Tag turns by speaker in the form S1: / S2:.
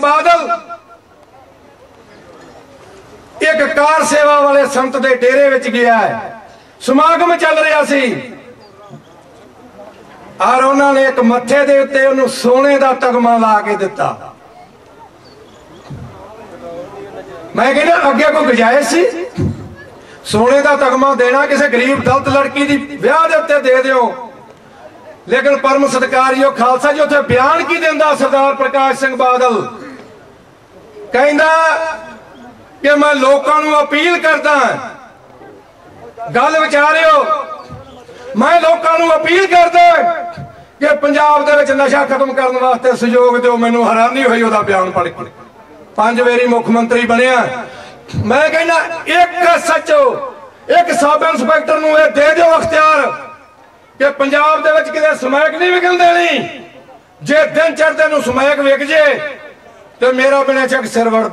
S1: ਬਾਦਲ। ਇੱਕ ਕਾਰ ਸੇਵਾ ਵਾਲੇ ਸੰਤ ਦੇ ਡੇਰੇ ਵਿੱਚ ਗਿਆ ਹੈ। ਸਮਾਗਮ ਚੱਲ ਰਿਹਾ ਸੀ। ਔਰ ਉਹਨਾਂ ਨੇ ਇੱਕ ਮੱਥੇ ਦੇ ਉੱਤੇ ਉਹਨੂੰ ਸੋਨੇ ਦਾ ਤਗਮਾ ਲਾ ਕੇ ਦਿੱਤਾ। ਮੈਂ ਕਹਿੰਦਾ, ਅੱਗੇ ਕੋਈ ਗੁਜਾਇਸ਼ ਸੀ? ਸੋਨੇ ਦਾ ਤਗਮਾ ਦੇਣਾ ਕਿਸੇ ਗਰੀਬ, ਦਲਤ ਲੜਕੀ ਦੀ ਵਿਆਹ ਦੇ ਉੱਤੇ ਦੇ ਦਿਓ। ਲੇਕਿਨ ਪਰਮ ਸਤਕਾਰਯੋਗ ਖਾਲਸਾ ਜੀ, ਉੱਥੇ ਬਿਆਨ ਕੀ ਦਿੰਦਾ ਸਰਦਾਰ ਪ੍ਰਕਾਸ਼ ਸਿੰਘ ਬਾਦਲ? ਕਹਿੰਦਾ ਕਿ ਮੈਂ ਲੋਕਾਂ ਨੂੰ ਅਪੀਲ ਕਰਦਾ ਗੱਲ ਵਿਚਾਰਿਓ, ਮੈਂ ਲੋਕਾਂ ਨੂੰ ਅਪੀਲ ਕਰਦਾ ਕਿ ਪੰਜਾਬ ਦੇ ਵਿੱਚ ਨਸ਼ਾ ਖਤਮ ਕਰਨ ਵਾਸਤੇ ਸਹਿਯੋਗ ਦਿਓ, ਮੈਨੂੰ ਹੈਰਾਨੀ ਹੋਈ ਉਹਦਾ ਬਿਆਨ ਪੜ੍ਹ ਕੇ। ਪੰਜ ਵਾਰੀ ਮੁੱਖ ਮੰਤਰੀ ਬਣਿਆ। ਮੈਂ ਕਹਿੰਦਾ, ਇੱਕ ਸੱਚੋ, ਇੱਕ ਸਬ ਇੰਸਪੈਕਟਰ ਨੂੰ ਇਹ ਦੇ ਦਿਓ ਅਖਤਿਆਰ ਕਿ ਪੰਜਾਬ ਦੇ ਵਿੱਚ ਕਿਤੇ ਸਮੈਕ ਨਹੀਂ ਵਿਕਣ ਦੇਣੀ। ਜੇ ਦਿਨ ਚੜ੍ਹਦੇ ਨੂੰ ਸਮੈਕ ਵਿਕ ਜੇ तर मेरा बिना शक सरवर